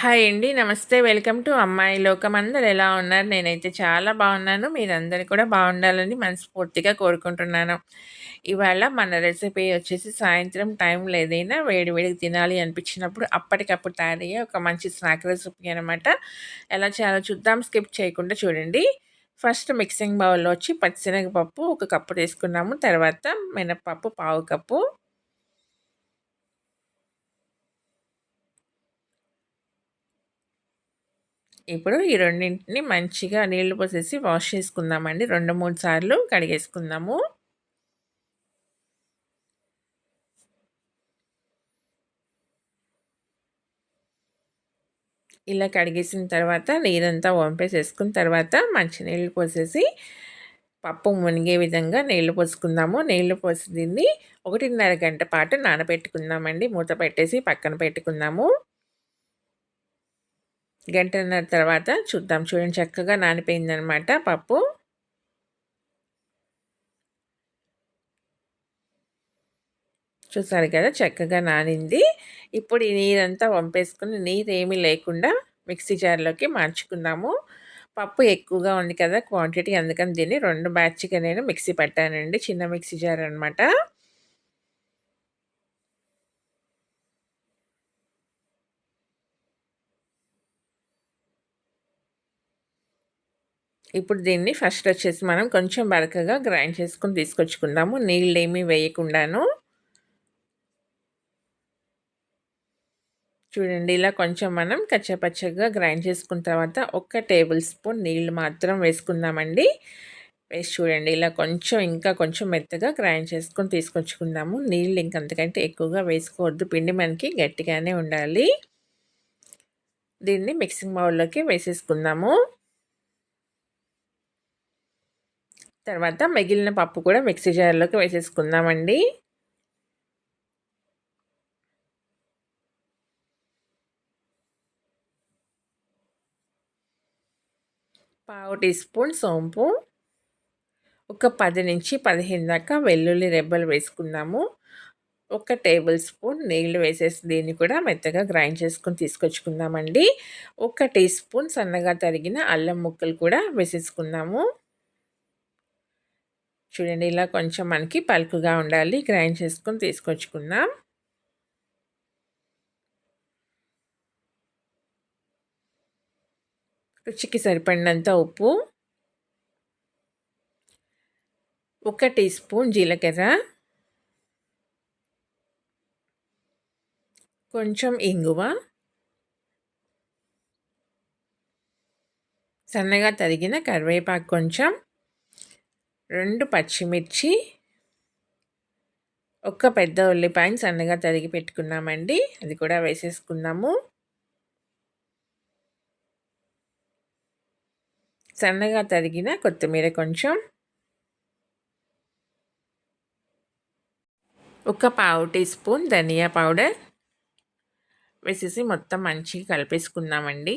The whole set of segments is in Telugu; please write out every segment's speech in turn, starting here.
హాయ్ అండి. నమస్తే. వెల్కమ్ టు అమ్మాయి లోకం. అందరు ఎలా ఉన్నారు? నేనైతే చాలా బాగున్నాను. మీరందరూ కూడా బాగుండాలని మనస్ఫూర్తిగా కోరుకుంటున్నాను. ఇవాళ మన రెసిపీ వచ్చేసి సాయంత్రం టైంలో ఏదైనా వేడివేడికి తినాలి అనిపించినప్పుడు అప్పటికప్పుడు తయారయ్యే ఒక మంచి స్నాక్ రెసిపీ అనమాట ఎలా చేయాలో చూద్దాం. స్కిప్ చేయకుండా చూడండి. ఫస్ట్ మిక్సింగ్ బౌల్లో వచ్చి పచ్చిశనగపప్పు ఒక కప్పు తీసుకున్నాము. తర్వాత మినప్పప్పు పావు కప్పు. ఇప్పుడు ఈ రెండింటిని మంచిగా నీళ్ళు పోసేసి వాష్ చేసుకుందామండి. రెండు మూడు సార్లు కడిగేసుకుందాము. ఇలా కడిగేసిన తర్వాత నీరంతా వంపేసేసుకున్న తర్వాత మంచి నీళ్ళు పోసేసి పప్పు మునిగే విధంగా నీళ్ళు పోసుకుందాము. నీళ్ళు పోసి దీన్ని ఒకటిన్నర గంట పాటు నానబెట్టుకుందామండి. మూత పెట్టేసి పక్కన పెట్టుకుందాము. గంటన్నర తర్వాత చూద్దాం. చూడండి చక్కగా నానిపోయిందనమాట పప్పు. చూసారు కదా చక్కగా నానింది. ఇప్పుడు ఈ నీరంతా వంపేసుకుని నీరు ఏమీ లేకుండా మిక్సీ జార్లోకి మార్చుకుందాము. పప్పు ఎక్కువగా ఉంది కదా క్వాంటిటీ అందుకని దీన్ని రెండు బ్యాచ్గా నేను మిక్సీ పట్టానండి. చిన్న మిక్సీ జార్ అనమాట ఇప్పుడు దీన్ని ఫస్ట్ వచ్చేసి మనం కొంచెం బరకగా గ్రైండ్ చేసుకుని తీసుకొచ్చుకుందాము. నీళ్ళు ఏమీ వేయకుండాను. చూడండి ఇలా కొంచెం మనం కచ్చపచ్చగా గ్రైండ్ చేసుకున్న తర్వాత ఒక్క టేబుల్ స్పూన్ నీళ్ళు మాత్రం వేసుకుందామండి. వేసి చూడండి ఇలా కొంచెం ఇంకా కొంచెం మెత్తగా గ్రైండ్ చేసుకొని తీసుకొచ్చుకుందాము. నీళ్ళు ఇంకంతకంటే ఎక్కువగా వేసుకోవద్దు. పిండి మనకి గట్టిగానే ఉండాలి. దీన్ని మిక్సింగ్ బౌల్లోకి వేసేసుకుందాము. తర్వాత మిగిలిన పప్పు కూడా మిక్సీ జార్లోకి వేసేసుకుందామండి. పావు టీ స్పూన్ సోంపు. ఒక పది నుంచి పదిహేను దాకా వెల్లుల్లి రెబ్బలు వేసుకుందాము. ఒక టేబుల్ స్పూన్ నీళ్ళు వేసేసి దీన్ని కూడా మెత్తగా గ్రైండ్ చేసుకుని తీసుకొచ్చుకుందామండి. ఒక టీ స్పూన్ సన్నగా తరిగిన అల్లం ముక్కలు కూడా వేసేసుకుందాము. చూడండి ఇలా కొంచెం మనకి పలుకుగా ఉండాలి. గ్రైండ్ చేసుకొని తీసుకొచ్చుకుందాం. రుచికి సరిపడినంత ఉప్పు. ఒక టీ స్పూన్ జీలకర్ర. కొంచెం ఇంగువ. సన్నగా తరిగిన కరివేపాకు కొంచెం. రెండు పచ్చిమిర్చి ఒక్క పెద్ద ఉల్లిపాయని సన్నగా తరిగి పెట్టుకున్నామండి. అది కూడా వేసేసుకున్నాము సన్నగా తరిగిన కొత్తిమీర కొంచెం. ఒక పావు టీ స్పూన్ ధనియా పౌడర్ వేసేసి మొత్తం మంచిగా కలిపేసుకున్నామండి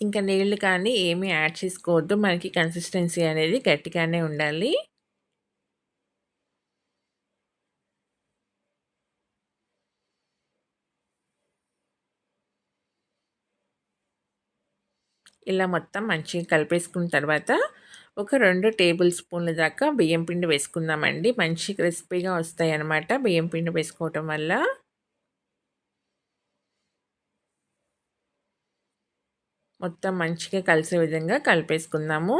ఇంకా నీళ్ళు కానీ ఏమీ యాడ్ చేసుకోవద్దు. మనకి కన్సిస్టెన్సీ అనేది గట్టిగానే ఉండాలి. ఇలా మొత్తం మంచిగా కలిపేసుకున్న తర్వాత ఒక రెండు టేబుల్ స్పూన్ల దాకా బియ్యం పిండి వేసుకుందామండి. మంచి క్రిస్పీగా వస్తాయి అన్నమాట బియ్యం పిండి వేసుకోవటం వల్ల. మొత్తం మంచిగా కలిసే విధంగా కలిపేసుకుందాము.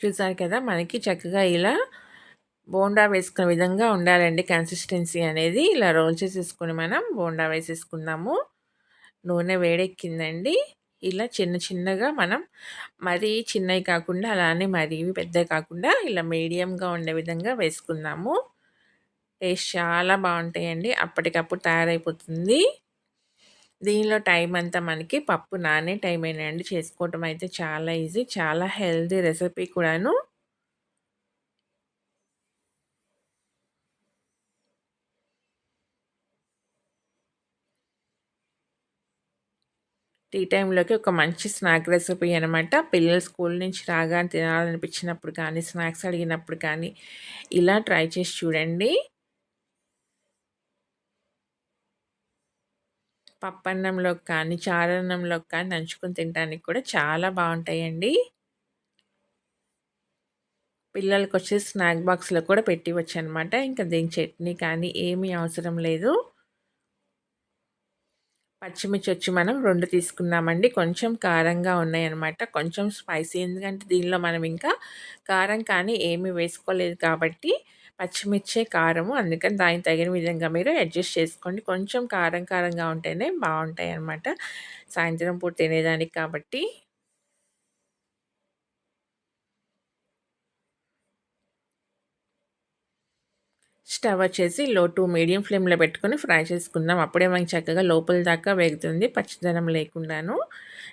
చూసారు కదా మనకి చక్కగా ఇలా బోండా వేసుకునే విధంగా ఉండాలండి. కన్సిస్టెన్సీ అనేది ఇలా రోల్ చేసేసుకుని మనం బోండా వేసేసుకుందాము. నూనె వేడెక్కిందండి. ఇలా చిన్న చిన్నగా మనం మరీ చిన్నవి కాకుండా అలానే మరీ పెద్దవి కాకుండా ఇలా మీడియంగా ఉండే విధంగా వేసుకుందాము. టేస్ట్ చాలా బాగుంటాయండి. అప్పటికప్పుడు తయారైపోతుంది. దీనిలో టైం అంతా మనకి పప్పు నానే టైం అయినా చేసుకోవటం అయితే చాలా ఈజీ చాలా హెల్దీ రెసిపీ కూడాను. టీ టైంలోకి ఒక మంచి స్నాక్ రెసిపీ అనమాట పిల్లలు స్కూల్ నుంచి రాగానే తినాలనిపించినప్పుడు కానీ స్నాక్స్ అడిగినప్పుడు కానీ ఇలా ట్రై చేసి చూడండి. పప్పన్నంలోకి కానీ చారన్నంలోకి కానీ నంచుకొని తినడానికి కూడా చాలా బాగుంటాయండి. పిల్లలకి వచ్చి స్నాక్ బాక్స్లో కూడా పెట్టివచ్చు అనమాట ఇంకా దీని చట్నీ కానీ ఏమీ అవసరం లేదు. పచ్చిమిర్చి వచ్చి మనం రెండు తీసుకున్నామండి. కొంచెం కారంగా ఉన్నాయన్నమాట. కొంచెం స్పైసీ ఎందుకంటే దీనిలో మనం ఇంకా కారం కానీ ఏమీ వేసుకోలేదు కాబట్టి పచ్చిమిర్చే కారము. అందుకని దానికి తగిన విధంగా మీరు అడ్జస్ట్ చేసుకోండి. కొంచెం కారం కారంగా ఉంటేనే బాగుంటాయి అన్నమాట సాయంత్రం పూట తినేదానికి కాబట్టి స్టవ్ వచ్చేసి లో టు మీడియం ఫ్లేమ్లో పెట్టుకొని ఫ్రై చేసుకుందాం. అప్పుడే మనకి చక్కగా లోపల దాకా వేగుతుంది పచ్చదనం లేకుండాను.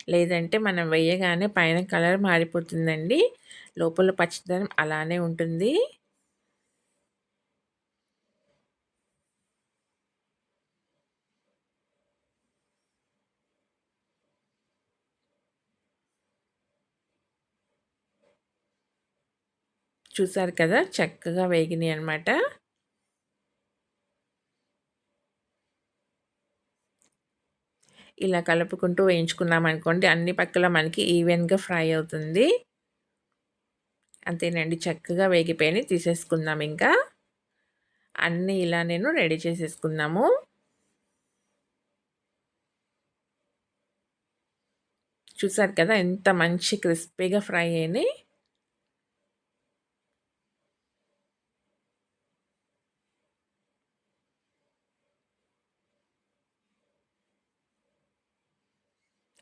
లేదంటే మనం వేయగానే పైన కలర్ మారిపోతుందండి. లోపల పచ్చదనం అలానే ఉంటుంది. చూసారు కదా? చక్కగా వేగినాయి అనమాట ఇలా కలుపుకుంటూ వేయించుకున్నాం అనుకోండి అన్ని పక్కల మనకి ఈవెన్గా ఫ్రై అవుతుంది. అంతేనండి చక్కగా వేగిపోయి తీసేసుకుందాం ఇంకా. అన్నీ ఇలా నేను రెడీ చేసేసుకున్నాము. చూసారు కదా ఎంత మంచి క్రిస్పీగా ఫ్రై అయినాయి.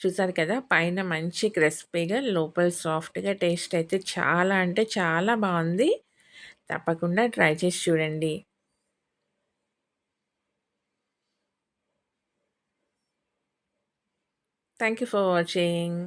చూసారు కదా పైన మంచి క్రిస్పీగా లోపల సాఫ్ట్గా టేస్ట్ అయితే చాలా అంటే చాలా బాగుంది తప్పకుండా ట్రై చేసి చూడండి. Thank you for watching.